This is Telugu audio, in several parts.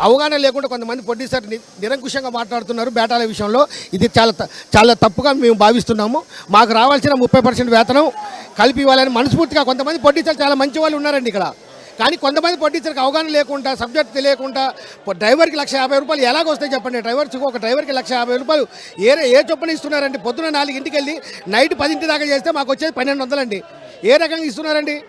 అవగాహన లేకుండా కొంతమంది ప్రొడ్యూసర్ ని- నిరంకుశంగా మాట్లాడుతున్నారు బేటాల విషయంలో. ఇది చాలా త- చాలా తప్పుగా మేము భావిస్తున్నాము. మాకు రావాల్సిన ముప్పై పర్సెంట్ వేతనం కలిపి ఇవ్వాలని మనస్ఫూర్తిగా కొంతమంది ప్రొడ్యూసర్ చాలా మంచి వాళ్ళు ఉన్నారండి ఇక్కడ. కానీ కొంతమంది ప్రొడ్యూసర్కి అవగాహన లేకుండా సబ్జెక్ట్ తెలియకుండా డ్రైవర్కి లక్ష యాభై రూపాయలు ఎలాగ వస్తాయి చెప్పండి? డ్రైవర్కి ఒక డ్రైవర్కి లక్ష యాభై రూపాయలు ఏ ఏ చొప్పున ఇస్తున్నారండి? పొద్దున నాలుగింటికి వెళ్ళి నైట్ పదింటి దాకా చేస్తే మాకు వచ్చేది పన్నెండు వందలండి. ఏ రకంగా ఇస్తున్నారండి?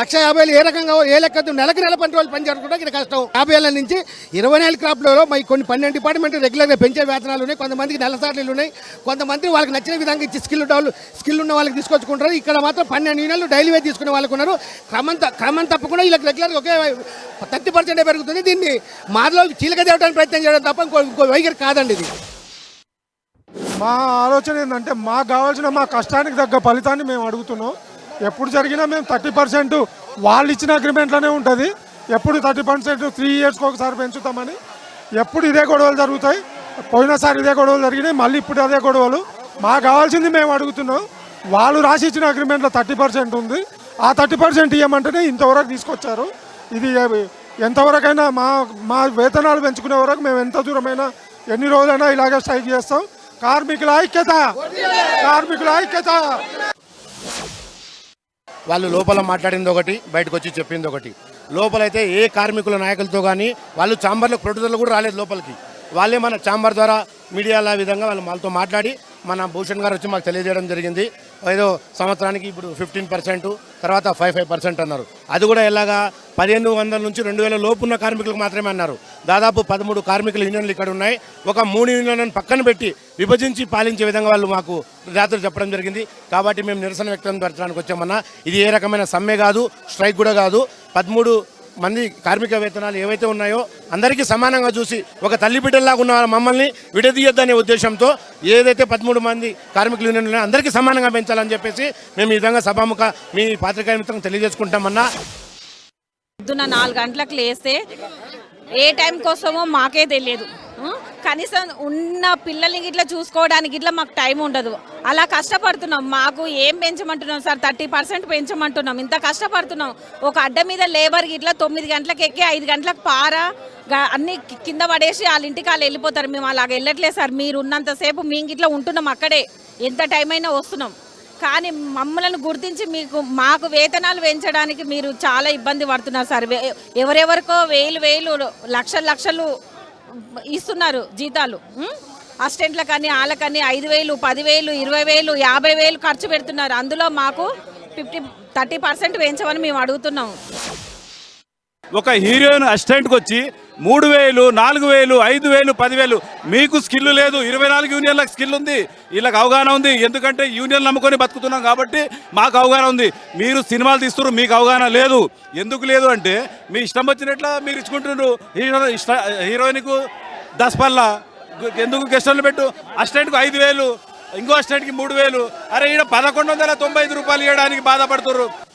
లక్ష యాభై వేలు ఏ రకంగా ఏ లెక్క నెలకి నెల పని రోజులు పని జరగకుండా ఇక్కడ కష్టం. యాభై ఏళ్ళ నుంచి ఇరవై నెలల క్రాప్లలో మరి కొన్ని పన్నెండు డిపార్ట్మెంట్ రెగ్యులర్గా పెంచే వేతనాలు ఉన్నాయి. కొంతమందికి నెల సార్లు ఉన్నాయి. కొంతమంది వాళ్ళకి నచ్చిన విధంగా ఇచ్చి స్కిల్ డౌన్ స్కిల్ ఉన్న వాళ్ళకి తీసుకొచ్చుకుంటారు. ఇక్కడ మాత్రం పన్నెండు యూనియన్లు డైలీ వేజ్ తీసుకునే వాళ్ళకు ఉన్నారు. క్రమం క్రమం తప్పకుండా వీళ్ళకి రెగ్యులర్గా ఒకే థర్టీ పర్సెంటే పెరుగుతుంది. దీన్ని మాదిలో చీలక తేవడానికి ప్రయత్నం చేయడం తప్ప ఇంకో వైఖరి కాదండి ఇది. మా ఆలోచన ఏంటంటే మాకు కావాల్సిన మా కష్టానికి తగ్గ ఫలితాన్ని మేము అడుగుతున్నాం. ఎప్పుడు జరిగినా మేము థర్టీ పర్సెంట్ వాళ్ళు ఇచ్చిన అగ్రిమెంట్లోనే ఉంటుంది. ఎప్పుడు థర్టీ పర్సెంట్ త్రీ ఇయర్స్కి ఒకసారి పెంచుతామని. ఎప్పుడు ఇదే గొడవలు జరుగుతాయి. పోయినసారి ఇదే గొడవలు జరిగినాయి. మళ్ళీ ఇప్పుడు అదే గొడవలు. మాకు కావాల్సింది మేము అడుగుతున్నాం. వాళ్ళు రాసి ఇచ్చిన అగ్రిమెంట్లో థర్టీ పర్సెంట్ ఉంది. ఆ థర్టీ పర్సెంట్ ఇవ్వమంటేనే ఇంతవరకు తీసుకొచ్చారు. ఇది ఎంతవరకైనా మా మా వేతనాలు పెంచుకునే వరకు మేము ఎంత దూరమైనా ఎన్ని రోజులైనా ఇలాగే స్ట్రైక్ చేస్తాం. కార్మికుల ఐక్యత! కార్మికుల ఐక్యత! వాళ్ళు లోపల మాట్లాడింది ఒకటి బయటకు వచ్చి చెప్పింది ఒకటి. లోపలైతే ఏ కార్మికుల నాయకులతో కానీ వాళ్ళు ఛాంబర్లో ప్రొడ్యూసర్లు కూడా రాలేదు లోపలికి. వాళ్ళే మన చాంబర్ ద్వారా మీడియాల విధంగా వాళ్ళు వాళ్ళతో మాట్లాడి మన భూషణ్ గారు వచ్చి మాకు తెలియజేయడం జరిగింది. ఏదో సంవత్సరానికి ఇప్పుడు ఫిఫ్టీన్ పర్సెంట్ తర్వాత ఫైవ్ ఫైవ్ పర్సెంట్ అన్నారు. అది కూడా ఎలాగా పదిహేను వందల నుంచి రెండు వేల లోపు ఉన్న కార్మికులకు మాత్రమే అన్నారు. దాదాపు పదమూడు కార్మికుల యూనియన్లు ఇక్కడ ఉన్నాయి. ఒక మూడు యూనియన్లను పక్కన పెట్టి విభజించి పాలించే విధంగా వాళ్ళు మాకు రాత్రి చెప్పడం జరిగింది. కాబట్టి మేము నిరసన వ్యక్తం పరచడానికి వచ్చామన్నా. ఇది ఏ రకమైన సమ్మె కాదు స్ట్రైక్ కూడా కాదు. పదమూడు మంది కార్మిక వేతనాలు ఏవైతే ఉన్నాయో అందరికీ సమానంగా చూసి ఒక తల్లి బిడ్డల్లాగా ఉన్న మమ్మల్ని విడదీయొద్దనే ఉద్దేశంతో ఏదైతే పదమూడు మంది కార్మికులు యూనియన్లు ఉన్నాయో అందరికీ సమానంగా పెంచాలని చెప్పేసి మేము ఈ విధంగా సభాముఖ మీ పాత్రికేయ మిత్రం తెలియజేసుకుంటామన్నా. పొద్దున్న నాలుగు గంటలకు లేస్తే ఏ టైం కోసమో మాకే తెలియదు. కనీసం ఉన్న పిల్లల్ని ఇట్లా చూసుకోవడానికి ఇట్లా మాకు టైం ఉండదు. అలా కష్టపడుతున్నాం. మాకు ఏం పెంచమంటున్నాం సార్? థర్టీ పర్సెంట్ పెంచమంటున్నాం. ఇంత కష్టపడుతున్నాం. ఒక అడ్డ మీద లేబర్ ఇట్లా తొమ్మిది గంటలకు ఎక్కి ఐదు గంటలకు పారా అన్ని కింద పడేసి వాళ్ళ ఇంటికి వాళ్ళు వెళ్ళిపోతారు. మేము అలాగ వెళ్ళట్లేదు సార్. మీరు ఉన్నంతసేపు మేము ఇట్లా ఉంటున్నాం అక్కడే. ఎంత టైం అయినా వస్తున్నాం. కానీ మమ్మల్ని గుర్తించి మీకు మాకు వేతనాలు పెంచడానికి మీరు చాలా ఇబ్బంది పడుతున్నారు సార్. ఎవరెవరికో వేలు వేలు లక్షలు లక్షలు ఇస్తున్నారు జీతాలు ఉం? అసిస్టెంట్లకని వాళ్ళకని ఐదు వేలు పదివేలు ఇరవై వేలు యాభై వేలు ఖర్చు పెడుతున్నారు అందులో మాకు ఫిఫ్టీ థర్టీ పర్సెంట్ పెంచమని మేము అడుగుతున్నాం ఒక హీరోయిన్ అసిస్టెంట్కి వచ్చి మూడు వేలు నాలుగు వేలు ఐదు వేలు పదివేలు. మీకు స్కిల్ లేదు. ఇరవై నాలుగు యూనియన్లకు స్కిల్ ఉంది. వీళ్ళకి అవగాహన ఉంది. ఎందుకంటే యూనియన్ నమ్ముకొని బతుకుతున్నాం కాబట్టి మాకు అవగాహన ఉంది. మీరు సినిమాలు తీస్తున్నారు. మీకు అవగాహన లేదు. ఎందుకు లేదు అంటే మీ ఇష్టం వచ్చినట్ల మీరు ఇచ్చుకుంటున్నారు. హీరో ఇష్ట హీరోయిన్కు దసపల్ల. ఎందుకు గెస్టర్లు పెట్టు? అసిస్టెంట్కు ఐదు వేలు. ఇంకో అసిస్టెంట్కి మూడు వేలు. అరే ఈడ పదకొండు వందల తొంభై ఐదు రూపాయలు ఇవ్వడానికి బాధపడుతున్నారు.